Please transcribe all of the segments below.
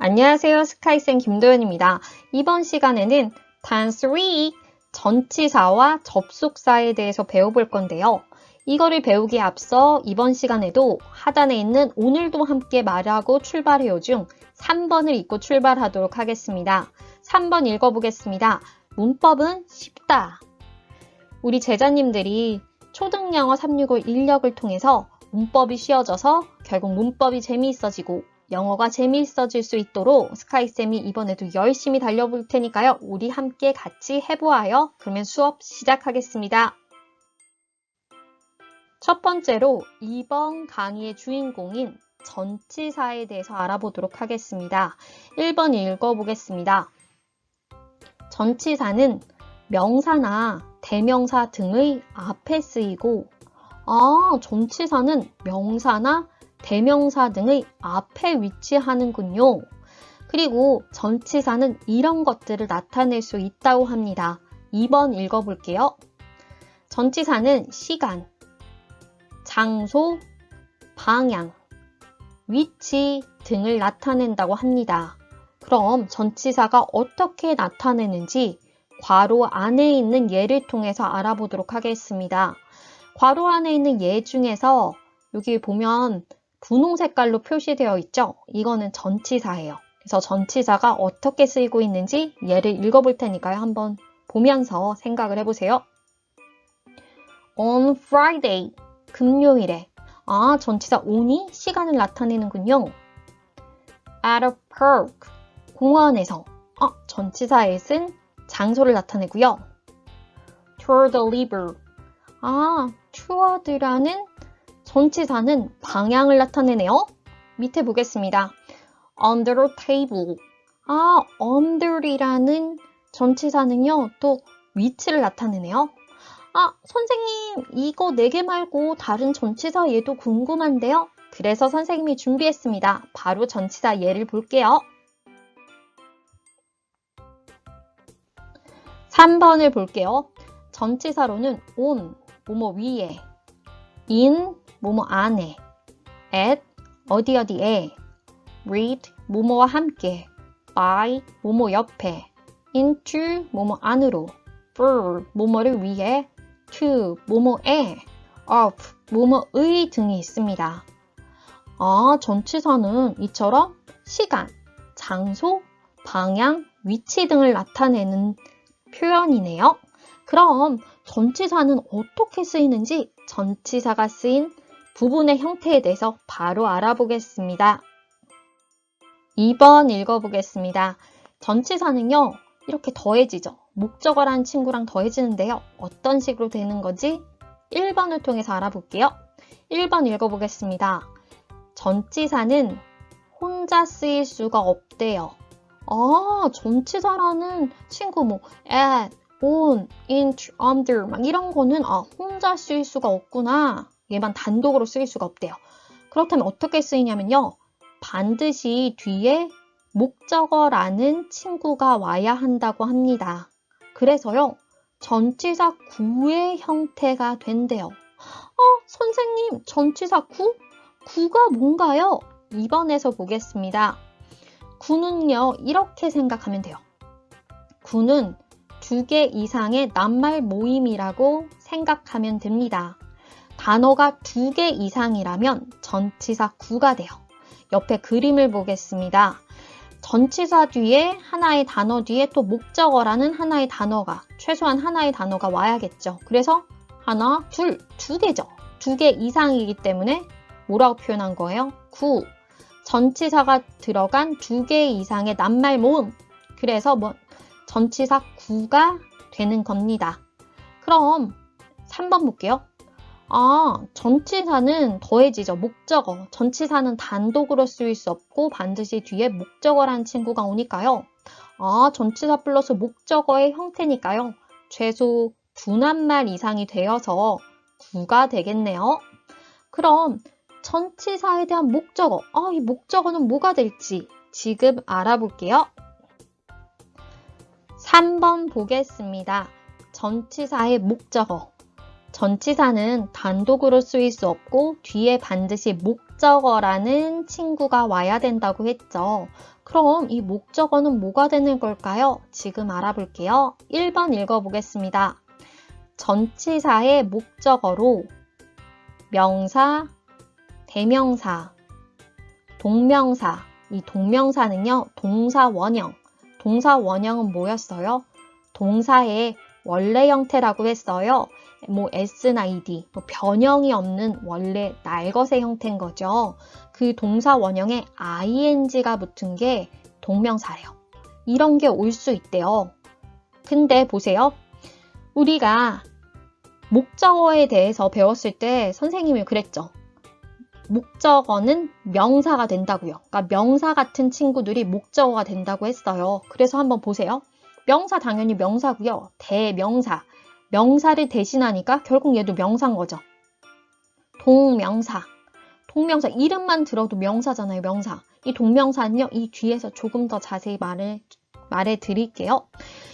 안녕하세요. 스카이쌤 김도연입니다. 이번 시간에는 단3 전치사와 접속사에 대해서 배워볼 건데요. 이거를 배우기에 앞서 이번 시간에도 하단에 있는 오늘도 함께 말하고 출발해요 중 3번을 읽고 출발하도록 하겠습니다. 3번 읽어보겠습니다. 문법은 쉽다. 우리 제자님들이 초등영어 365 인력을 통해서 문법이 쉬워져서 결국 문법이 재미있어지고 영어가 재미있어질 수 있도록 스카이쌤이 이번에도 열심히 달려볼 테니까요. 우리 함께 같이 해보아요. 그러면 수업 시작하겠습니다. 첫 번째로 이번 강의의 주인공인 전치사에 대해서 알아보도록 하겠습니다. 1번 읽어보겠습니다. 전치사는 명사나 대명사 등의 앞에 쓰이고 아, 전치사는 명사나 대명사 등의 앞에 위치하는군요. 그리고 전치사는 이런 것들을 나타낼 수 있다고 합니다. 2번 읽어볼게요. 전치사는 시간, 장소, 방향, 위치 등을 나타낸다고 합니다. 그럼 전치사가 어떻게 나타내는지 괄호 안에 있는 예를 통해서 알아보도록 하겠습니다. 괄호 안에 있는 예 중에서 여기 보면 분홍 색깔로 표시되어 있죠? 이거는 전치사예요. 그래서 전치사가 어떻게 쓰이고 있는지 예를 읽어볼 테니까요. 한번 보면서 생각을 해보세요. On Friday, 금요일에. 아, 전치사 on이 시간을 나타내는군요. At a park, 공원에서. 아, 전치사에 쓴 장소를 나타내고요. Toward the river. 아, toward라는 전치사는 방향을 나타내네요. 밑에 보겠습니다. under the table. 아, under이라는 전치사는요, 또 위치를 나타내네요. 아, 선생님, 이거 4개 말고 다른 전치사 예도 궁금한데요? 그래서 선생님이 준비했습니다. 바로 전치사 예를 볼게요. 3번을 볼게요. 전치사로는 on, 뭐뭐 위에, in, 뭐뭐 안에, at, 어디 어디에, read, 뭐뭐와 함께, by, 뭐뭐 옆에, into, 뭐뭐 안으로, for, 뭐뭐를 위해, to, 뭐뭐에, of, 뭐뭐의 등이 있습니다. 아, 전치사는 이처럼 시간, 장소, 방향, 위치 등을 나타내는 표현이네요. 그럼 전치사는 어떻게 쓰이는지 전치사가 쓰인 부분의 형태에 대해서 바로 알아보겠습니다. 2번 읽어보겠습니다. 전치사는요, 이렇게 더해지죠. 목적어라는 친구랑 더해지는데요. 어떤 식으로 되는 건지 1번을 통해서 알아볼게요. 1번 읽어보겠습니다. 전치사는 혼자 쓰일 수가 없대요. 아, 전치사라는 친구 뭐 at, on, into, under 막 이런 거는 아, 혼자 쓰일 수가 없구나. 얘만 단독으로 쓰일 수가 없대요. 그렇다면 어떻게 쓰이냐면요. 반드시 뒤에 목적어라는 친구가 와야 한다고 합니다. 그래서요. 전치사 구의 형태가 된대요. 어, 선생님, 전치사 구? 구가 뭔가요? 2번에서 보겠습니다. 구는요, 이렇게 생각하면 돼요. 구는 두 개 이상의 낱말 모임이라고 생각하면 됩니다. 단어가 두 개 이상이라면 전치사 구가 돼요. 옆에 그림을 보겠습니다. 전치사 뒤에 하나의 단어 뒤에 또 목적어라는 하나의 단어가 최소한 하나의 단어가 와야겠죠. 그래서 하나, 둘, 두 개죠. 두 개 이상이기 때문에 뭐라고 표현한 거예요? 구. 전치사가 들어간 두 개 이상의 낱말 모음. 그래서 뭐 전치사 구가 되는 겁니다. 그럼 3번 볼게요. 아, 전치사는 더해지죠. 목적어. 전치사는 단독으로 쓰일 수 없고 반드시 뒤에 목적어라는 친구가 오니까요. 아, 전치사 플러스 목적어의 형태니까요. 최소 두 낱말 이상이 되어서 구가 되겠네요. 그럼 전치사에 대한 목적어. 아, 이 목적어는 뭐가 될지 지금 알아볼게요. 3번 보겠습니다. 전치사의 목적어. 전치사는 단독으로 쓰일 수 없고 뒤에 반드시 목적어라는 친구가 와야 된다고 했죠. 그럼 이 목적어는 뭐가 되는 걸까요? 지금 알아볼게요. 1번 읽어보겠습니다. 전치사의 목적어로 명사, 대명사, 동명사, 이 동명사는요, 동사 원형. 동사 원형은 뭐였어요? 동사의 원래 형태라고 했어요. 뭐 s나 ed, 뭐 변형이 없는 원래 날것의 형태인 거죠. 그 동사 원형에 ing가 붙은 게 동명사래요. 이런 게 올 수 있대요. 근데 보세요. 우리가 목적어에 대해서 배웠을 때 선생님이 그랬죠. 목적어는 명사가 된다고요. 그러니까 명사 같은 친구들이 목적어가 된다고 했어요. 그래서 한번 보세요. 명사 당연히 명사고요. 대명사. 명사를 대신하니까 결국 얘도 명사인 거죠. 동명사. 동명사 이름만 들어도 명사잖아요. 명사. 이 동명사는요. 이 뒤에서 조금 더 자세히 말을 말해 드릴게요.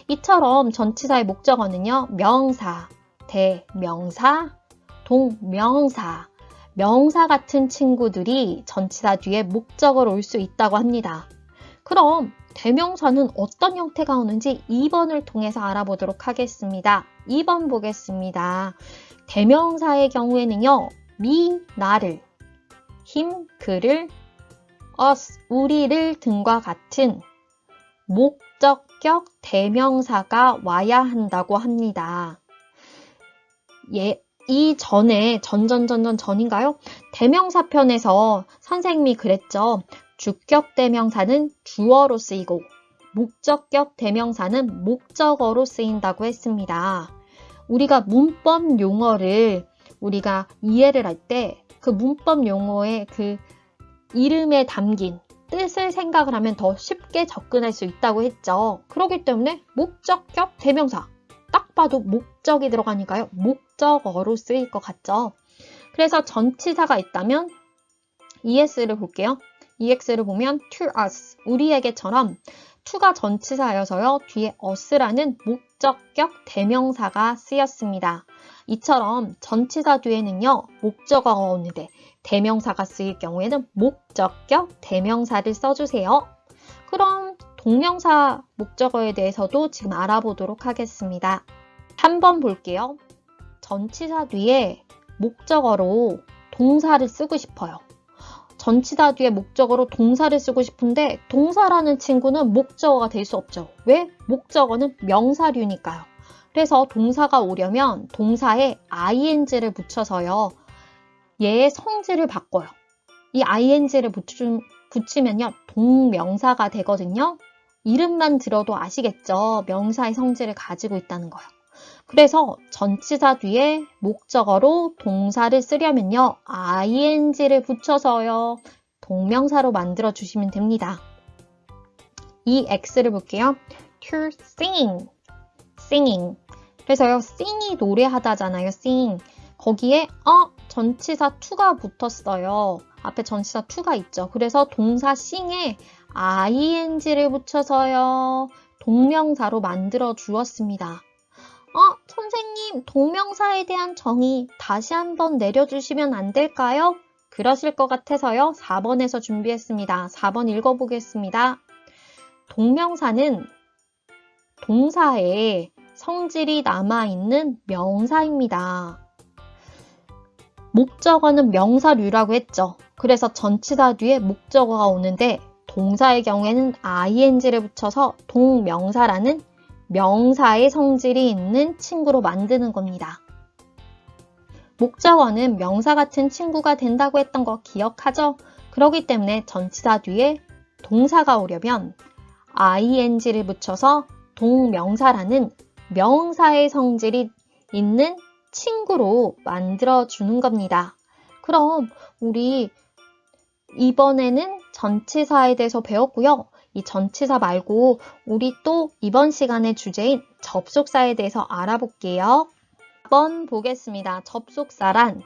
이처럼 전치사의 목적어는요. 명사, 대명사, 동명사, 명사 같은 친구들이 전치사 뒤에 목적어로 올 수 있다고 합니다. 그럼 대명사는 어떤 형태가 오는지 2번을 통해서 알아보도록 하겠습니다. 2번 보겠습니다. 대명사의 경우에는요. 미, 나를, 힘, 그를, us, 우리를 등과 같은 목적격 대명사가 와야 한다고 합니다. 예, 이 전에 전전전전 전인가요? 대명사 편에서 선생님이 그랬죠. 주격 대명사는 주어로 쓰이고 목적격 대명사는 목적어로 쓰인다고 했습니다. 우리가 문법 용어를 우리가 이해를 할 때 그 문법 용어의 그 이름에 담긴 뜻을 생각을 하면 더 쉽게 접근할 수 있다고 했죠. 그렇기 때문에 목적격 대명사 딱 봐도 목적이 들어가니까요. 목적어로 쓰일 것 같죠. 그래서 전치사가 있다면 ES를 볼게요. EX를 보면 to us, 우리에게처럼 to가 전치사여서요. 뒤에 us라는 목적격 대명사가 쓰였습니다. 이처럼 전치사 뒤에는요. 목적어가 오는데 대명사가 쓰일 경우에는 목적격 대명사를 써주세요. 그럼 동명사 목적어에 대해서도 지금 알아보도록 하겠습니다. 한번 볼게요. 전치사 뒤에 목적어로 동사를 쓰고 싶어요. 전치사 뒤에 목적어로 동사를 쓰고 싶은데 동사라는 친구는 목적어가 될 수 없죠. 왜? 목적어는 명사류니까요. 그래서 동사가 오려면 동사에 ing를 붙여서요. 얘의 성질을 바꿔요. 이 ing를 붙이, 붙이면요. 동명사가 되거든요. 이름만 들어도 아시겠죠? 명사의 성질을 가지고 있다는 거예요. 그래서 전치사 뒤에 목적어로 동사를 쓰려면요. ing를 붙여서요. 동명사로 만들어 주시면 됩니다. 이 x를 볼게요. to sing, singing. 그래서요, sing이 노래하다잖아요, sing. 거기에 어 전치사 to가 붙었어요. 앞에 전치사 to가 있죠. 그래서 동사 sing에 ing를 붙여서요. 동명사로 만들어 주었습니다. 어, 선생님, 동명사에 대한 정의 다시 한번 내려주시면 안 될까요? 그러실 것 같아서요. 4번에서 준비했습니다. 4번 읽어보겠습니다. 동명사는 동사에 성질이 남아있는 명사입니다. 목적어는 명사류라고 했죠. 그래서 전치사 뒤에 목적어가 오는데 동사의 경우에는 ing를 붙여서 동명사라는 명사의 성질이 있는 친구로 만드는 겁니다. 목적어는 명사 같은 친구가 된다고 했던 거 기억하죠? 그러기 때문에 전치사 뒤에 동사가 오려면 ing를 붙여서 동명사라는 명사의 성질이 있는 친구로 만들어 주는 겁니다. 그럼 우리 이번에는 전치사에 대해서 배웠고요. 이 전치사 말고 우리 또 이번 시간의 주제인 접속사에 대해서 알아볼게요. 한번 보겠습니다. 접속사란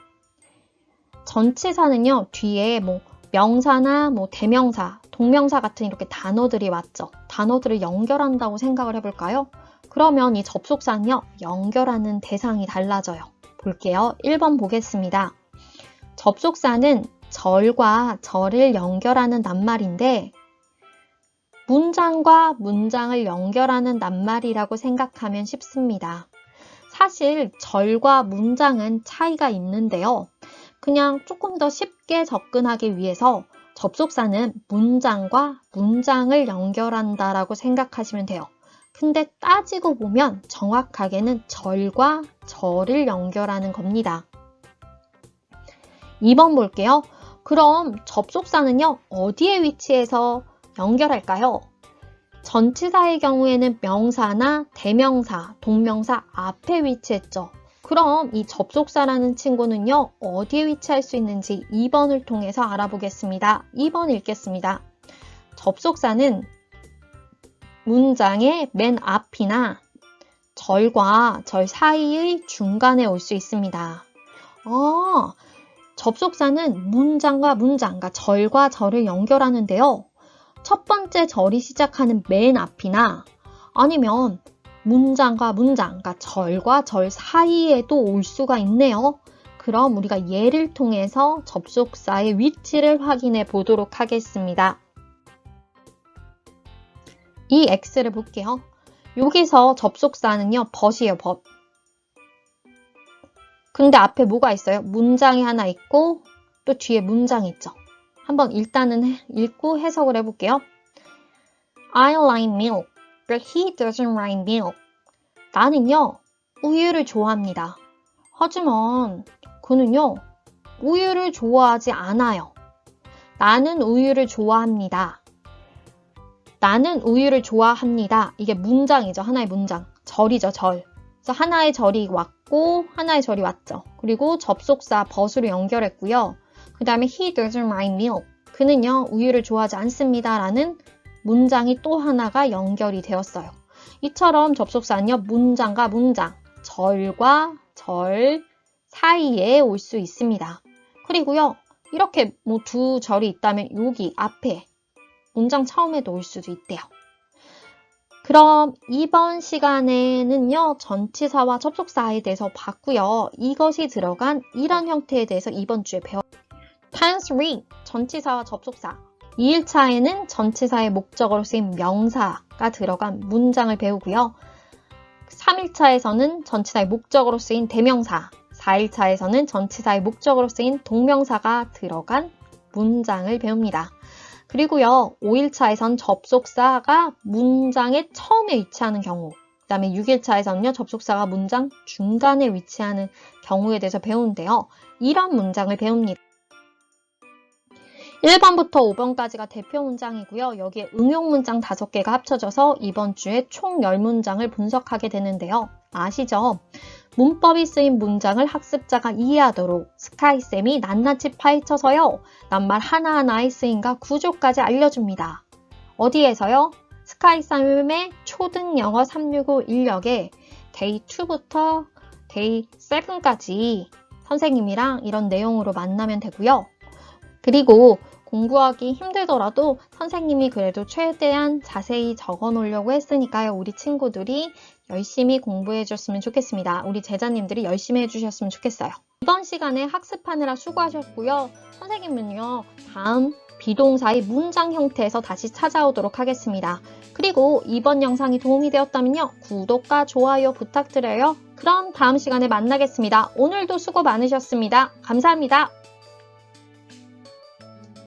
전치사는요, 뒤에 뭐 명사나 뭐 대명사, 동명사 같은 이렇게 단어들이 왔죠. 단어들을 연결한다고 생각을 해볼까요? 그러면 이 접속사는요, 연결하는 대상이 달라져요. 볼게요. 1번 보겠습니다. 접속사는 절과 절을 연결하는 낱말인데 문장과 문장을 연결하는 낱말이라고 생각하면 쉽습니다. 사실 절과 문장은 차이가 있는데요. 그냥 조금 더 쉽게 접근하기 위해서 접속사는 문장과 문장을 연결한다라고 생각하시면 돼요. 근데 따지고 보면 정확하게는 절과 절을 연결하는 겁니다. 2번 볼게요. 그럼 접속사는요, 어디에 위치해서 연결할까요? 전치사의 경우에는 명사나 대명사, 동명사 앞에 위치했죠. 그럼 이 접속사라는 친구는요, 어디에 위치할 수 있는지 2번을 통해서 알아보겠습니다. 2번 읽겠습니다. 접속사는 문장의 맨 앞이나 절과 절 사이의 중간에 올 수 있습니다. 아, 접속사는 문장과 문장과 절과 절을 연결하는데요. 첫 번째 절이 시작하는 맨 앞이나 아니면 문장과 문장, 그러니까 절과 절 사이에도 올 수가 있네요. 그럼 우리가 예를 통해서 접속사의 위치를 확인해 보도록 하겠습니다. 이 X를 볼게요. 여기서 접속사는요, 벗이에요, 벗. 근데 앞에 뭐가 있어요? 문장이 하나 있고 또 뒤에 문장이 있죠. 한번 일단은 읽고 해석을 해볼게요. I like milk, but he doesn't like milk. 나는요, 우유를 좋아합니다. 하지만 그는요, 우유를 좋아하지 않아요. 나는 우유를 좋아합니다. 나는 우유를 좋아합니다. 이게 문장이죠. 하나의 문장. 절이죠, 절. 그래서 하나의 절이 왔고, 하나의 절이 왔죠. 그리고 접속사 벗으로 연결했고요. 그 다음에 he doesn't like milk. 그는요, 우유를 좋아하지 않습니다. 라는 문장이 또 하나가 연결이 되었어요. 이처럼 접속사는요, 문장과 문장, 절과 절 사이에 올 수 있습니다. 그리고요, 이렇게 뭐 두 절이 있다면 여기 앞에 문장 처음에도 올 수도 있대요. 그럼 이번 시간에는요, 전치사와 접속사에 대해서 봤고요. 이것이 들어간 이런 형태에 대해서 이번 주에 배워. Time 3, 전치사와 접속사. 2일차에는 전치사의 목적어로 쓰인 명사가 들어간 문장을 배우고요. 3일차에서는 전치사의 목적어로 쓰인 대명사, 4일차에서는 전치사의 목적어로 쓰인 동명사가 들어간 문장을 배웁니다. 그리고요, 5일차에선 접속사가 문장의 처음에 위치하는 경우, 그 다음에 6일차에서는요, 접속사가 문장 중간에 위치하는 경우에 대해서 배우는데요. 이런 문장을 배웁니다. 1번부터 5번까지가 대표 문장이고요. 여기에 응용 문장 5개가 합쳐져서 이번 주에 총 10문장을 분석하게 되는데요. 아시죠? 문법이 쓰인 문장을 학습자가 이해하도록 스카이쌤이 낱낱이 파헤쳐서요. 낱말 하나하나의 쓰임과 구조까지 알려줍니다. 어디에서요? 스카이쌤의 초등 영어 365 인력에 데이 2부터 데이 7까지 선생님이랑 이런 내용으로 만나면 되고요. 그리고 공부하기 힘들더라도 선생님이 그래도 최대한 자세히 적어 놓으려고 했으니까요. 우리 친구들이 열심히 공부해 줬으면 좋겠습니다. 우리 제자님들이 열심히 해 주셨으면 좋겠어요. 이번 시간에 학습하느라 수고하셨고요. 선생님은요, 다음 비동사의 문장 형태에서 다시 찾아오도록 하겠습니다. 그리고 이번 영상이 도움이 되었다면요, 구독과 좋아요 부탁드려요. 그럼 다음 시간에 만나겠습니다. 오늘도 수고 많으셨습니다. 감사합니다.